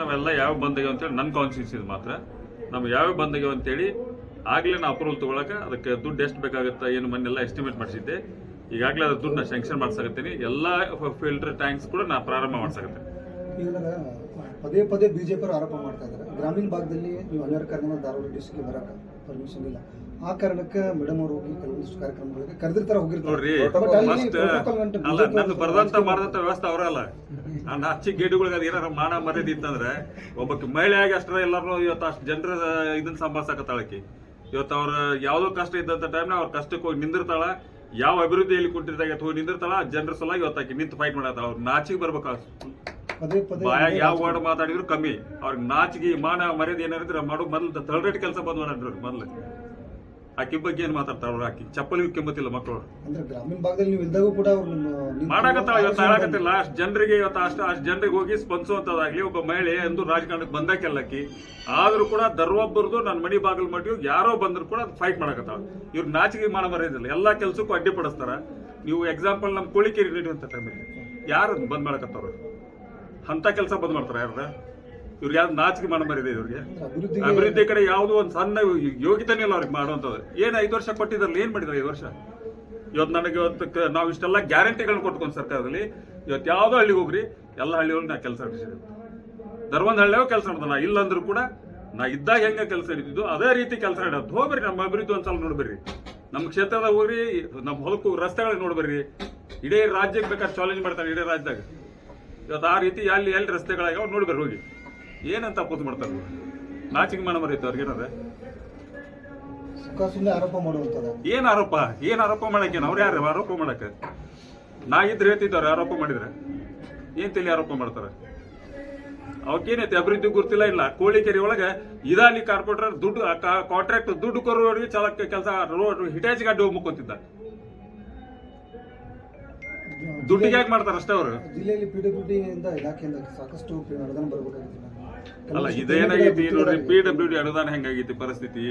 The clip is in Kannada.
ನಾವೆಲ್ಲ ಯಾವ ಬಂದಿಗೆ ಅಂತೇಳಿ ನನ್ನ ಕಾನ್ಸಿಯನ್ಸ್ ಇದು ಮಾತ್ರ. ನಮ್ಗೆ ಯಾವ ಬಂದಿಗೆ ಅಂತೇಳಿ ಆಗಲೇ ನಾವು ಅಪ್ರೂವಲ್ ತೊಗೊಳಕ್ಕೆ ಅದಕ್ಕೆ ದುಡ್ಡು ಎಷ್ಟು ಬೇಕಾಗುತ್ತೆ ಏನು ಮೊನ್ನೆಲ್ಲ ಎಸ್ಟಿಮೇಟ್ ಮಾಡಿಸಿದ್ದೆ. ಈಗಾಗಲೇ ಅದ್ರ ದುಡ್ಡನ್ನ ಸ್ಯಾಂಕ್ಷನ್ ಮಾಡ್ಸಕತ್ತೀನಿ. ಎಲ್ಲ ಫಿಲ್ಟರ್ ಟ್ಯಾಂಕ್ಸ್ ಕೂಡ ನಾ ಪ್ರಾರಂಭ ಮಾಡ್ಸಕತ್ತೆ ಪದೇ ಪದೇ ಬಿಜೆಪಿ ಆರೋಪ ಮಾಡ್ತಾ ಇದ್ದಾರೆ ಗ್ರಾಮೀಣ ಭಾಗದಲ್ಲಿ ನೀವು ಕಾರಣ ಧಾರವಾಡ ಡಿಸ್ಟ್ರಿಕ್ಗೆ ಬರಕ್ಕೆ ಪರ್ಮಿಷನ್ ಇಲ್ಲ. ಆ ಕಾರಣಕ್ಕೆ ಮೇಡಮ್ ಅವರು ಹೋಗಿ ಕೆಲವೊಂದಿಷ್ಟು ಕಾರ್ಯಕ್ರಮಗಳಿಗೆ ಕರೆದಿರ್ತಾರೆ ನೋಡ್ರಿ But ಅಲ್ಲಿ ನಂದು ಅವ್ರು ಮಾಡಿದಂತ ವ್ಯವಸ್ಥೆ ಅವರಲ್ಲ ಆ ನಾಚಿ ಗೇಡುಗಳಿಗೆ ಅದು ಏನಾರ ಮಾನ ಮರ್ಯಾದೆ ಇತ್ತಂದ್ರೆ ಒಬ್ಬಕ್ಕೆ ಮಹಿಳೆಯಾಗಿ ಅಷ್ಟರ ಎಲ್ಲರೂ ಇವತ್ತು ಅಷ್ಟು ಜನರ ಇದನ್ನ ಸಂಭಾಳಿಸಕತ್ತಾಳಕಿ ಇವತ್ತು ಅವ್ರ ಯಾವ್ದೋ ಕಷ್ಟ ಇದ್ದಂತ ಟೈಮ್ನ ಅವ್ರ ಕಷ್ಟಕ್ಕೆ ಹೋಗಿ ನಿಂದಿರ್ತಾಳ ಯಾವ ಅಭಿವೃದ್ಧಿಯಲ್ಲಿ ಕುಂಟಿರ್ತಾಗ ಹೋಗಿ ನಿಂದಿರ್ತಾಳ ಜನರ ಸಲಾಗಿ ಇವತ್ತಾಕಿ ನಿಂತ ಫೈಟ್ ಮಾಡತ್ತ ಅವ್ರ ನಾಚಿಗೆ ಬರ್ಬೇಕು ಬಾಯಾಗ ಯಾವ ವರ್ಡ್ ಮಾತಾಡಿದ್ರು ಕಮ್ಮಿ. ಅವ್ರಿಗೆ ನಾಚಿಗೆ ಮಾನ ಮರ್ಯಾದೆ ಏನಾರಿದ್ರೆ ಮಾಡೋ ಮೊದಲು ತಳರೇಟ್ ಕೆಲಸ ಬಂದ್ ಮಾಡ್ರಿ ಮೊದಲು. ಆಕಿ ಬಗ್ಗೆ ಏನ್ ಮಾತಾಡ್ತಾಳ ಅವ್ರು ಆಕಿ ಚಪ್ಪಲಿಗೂ ಕೆಮ್ಮತ್ತಿಲ್ಲ ಮಕ್ಕಳು ಅಂದ್ರೆ ಗ್ರಾಮೀಣ ಭಾಗದಲ್ಲಿ ನೀವು ಇಲ್ದಾಗೂ ಕೂಡ ಅವ್ರು ನಿಮ್ಮ ನಿಂತು ಮಾಡಾಕತ್ತಾಳ ಇವತ್ತು ಆಲೋಚನೆ ಅಷ್ಟು ಜನರಿಗೆ ಇವತ್ತು ಅಷ್ಟು ಅಷ್ಟು ಜನರಿಗೆ ಹೋಗಿ ಸ್ಪಂದಿಸುವಂತದಾಗ್ಲಿ ಒಬ್ಬ ಮಹಿಳೆ ಎಂದು ರಾಜಕಾರಣಕ್ಕೆ ಬಂದಾಕೆಲ್ಲಕ್ಕಿ ಆದ್ರೂ ಕೂಡ ದರ್ವೊಬ್ಬರದು ನನ್ನ ಮಣಿ ಬಾಗಿಲು ಮಟ್ಟಿ ಯಾರೋ ಬಂದ್ರು ಕೂಡ ಫೈಟ್ ಮಾಡಾಕತ್ತಾಳ ಇವ್ರು ನಾಚಿಕೆ ಮಾಡ ಬರೋದಿಲ್ಲ. ಎಲ್ಲಾ ಕೆಲ್ಸಕ್ಕೂ ಅಡ್ಡಿಪಡಿಸ್ತಾರ. ನೀವು ಎಕ್ಸಾಂಪಲ್ ನಮ್ಮ ಕೋಳಿಕೇರಿ ನೀಡುವಂತ ಟೈಮಲ್ಲಿ ಯಾರು ಬಂದ್ ಮಾಡಕತ್ತವ್ರು? ಅಂತ ಕೆಲಸ ಬಂದ್ ಮಾಡ್ತಾರ ಯಾರ ಇವ್ರಿಗೆ ಯಾವ್ದು ನಾಚಿಕೆ ಮಾಡ ಇವ್ರಿಗೆ? ಅಭಿವೃದ್ಧಿ ಕಡೆ ಯಾವುದೋ ಒಂದು ಸಣ್ಣ ಯೋಗ್ಯತೆನೇ ಇಲ್ಲ ಅವ್ರಿಗೆ ಮಾಡುವಂಥದ್ದು ಏನ್ ಐದು ವರ್ಷ ಕೊಟ್ಟಿದ್ರಲ್ಲ ಏನ್ ಮಾಡಿದ್ರು ಐದು ವರ್ಷ? ಇವತ್ತು ನನಗೆ ಇವತ್ತು ನಾವು ಇಷ್ಟೆಲ್ಲ ಗ್ಯಾರಂಟಿಗಳನ್ನ ಕೊಟ್ಕೊಂಡು ಸರ್ಕಾರದಲ್ಲಿ ಇವತ್ತು ಯಾವುದೋ ಹಳ್ಳಿಗೆ ಹೋಗ್ರಿ ಎಲ್ಲ ಹಳ್ಳಿಯೊಳಗೆ ನಾ ಕೆಲಸ ನಡೆಸಿದೆ ಧರ್ಮದ ಹಳ್ಳಿಯಾಗ ಕೆಲಸ ನಡೆದ ನಾ ಇಲ್ಲಂದ್ರೂ ಕೂಡ ನಾ ಇದ್ದಾಗ ಹೆಂಗೆ ಕೆಲಸ ಹಿಡಿದಿದ್ದು ಅದೇ ರೀತಿ ಕೆಲಸ ಹಿಡಿಯೋದು ಹೋಗ್ರಿ ನಮ್ಮ ಅಭಿವೃದ್ಧಿ ಒಂದ್ಸಲ ನೋಡ್ಬರ್ರಿ ನಮ್ಮ ಕ್ಷೇತ್ರದ ಹೋಗ್ರಿ ನಮ್ಮ ಹೊಲಕ್ಕೂ ರಸ್ತೆಗಳಿಗೆ ನೋಡ್ಬರ್ರಿ ಇಡೀ ರಾಜ್ಯಕ್ಕೆ ಬೇಕಾದ್ರೆ ಚಾಲೆಂಜ್ ಮಾಡ್ತಾರೆ ಇಡೀ ರಾಜ್ಯದಾಗ. ಇವತ್ತು ಆ ರೀತಿ ಎಲ್ಲಿ ಎಲ್ಲಿ ರಸ್ತೆಗಳಾಗ್ಯಾವ ನೋಡ್ಬರ್ರಿ ಹೋಗಿ. ಏನಂತ ಅಪೋಸ್ ಮಾಡ್ತಾರೆ? ನಾಚಿಕೆ ಮಾಡ ಮರೀತು ಅವ್ರಿಗೆ ಏನದ? ಸುಮ್ಮನೆ ಆರೋಪ ಮಾಡುವಂಥದ್ದು. ಏನ್ ಆರೋಪ? ಏನ್ ಆರೋಪ ಮಾಡಕ್ಕೆ? ಅವ್ರು ಯಾರು? ಆರೋಪ ಮಾಡಕ್ಕೆ? ನಾ ಇದ್ರೆ ಹೇಳ್ತಿದ್ದವ್ರು ಆರೋಪ ಮಾಡಿದ್ರೆ. ಏನು ತಲೆ ಆರೋಪ ಮಾಡ್ತಾರೆ? ಅವಕ್ಕೇನೈತಿ? ಅಭಿವೃದ್ಧಿ ಗುರ್ತಿಲ್ಲ ಇಲ್ಲ? ಕೋಳಿ ಕೆರೆ ಒಳಗೆ ಇದಾಲಿ ಕಾರ್ಪೊರೇಟರ್ ದುಡ್ಡು ಕಾಂಟ್ರಾಕ್ಟ್ ದುಡ್ಡು ಕೊರೋರಿಗೆ ಚಾಲಕ ಕೆಲಸ ರೋಡ್ ಹಿಟಾಚಿ ಗಾಡಿ ಹೋಗಿ ಮುಕ್ಕೊಂತಿದ್ದ. ದುಡ್ಡಿಗೆ ಯಾಕೆ ಮಾಡ್ತಾರೆ ಅಷ್ಟೇ ಅವರು? ಜಿಲ್ಲೆಯಲ್ಲಿ ಇಲಾಖೆಯಿಂದ ಸಾಕಷ್ಟು ಅನುದಾನ ಬರಬೇಕಾಗಿತ್ತು. ಅಲ್ಲ ಇದೇನಾಗೈತಿ ನೋಡ್ರಿ ಪಿ ಡಬ್ಲ್ಯೂ ಡಿ ಅನುದಾನ ಹೆಂಗಾಗೈತಿ ಪರಿಸ್ಥಿತಿ?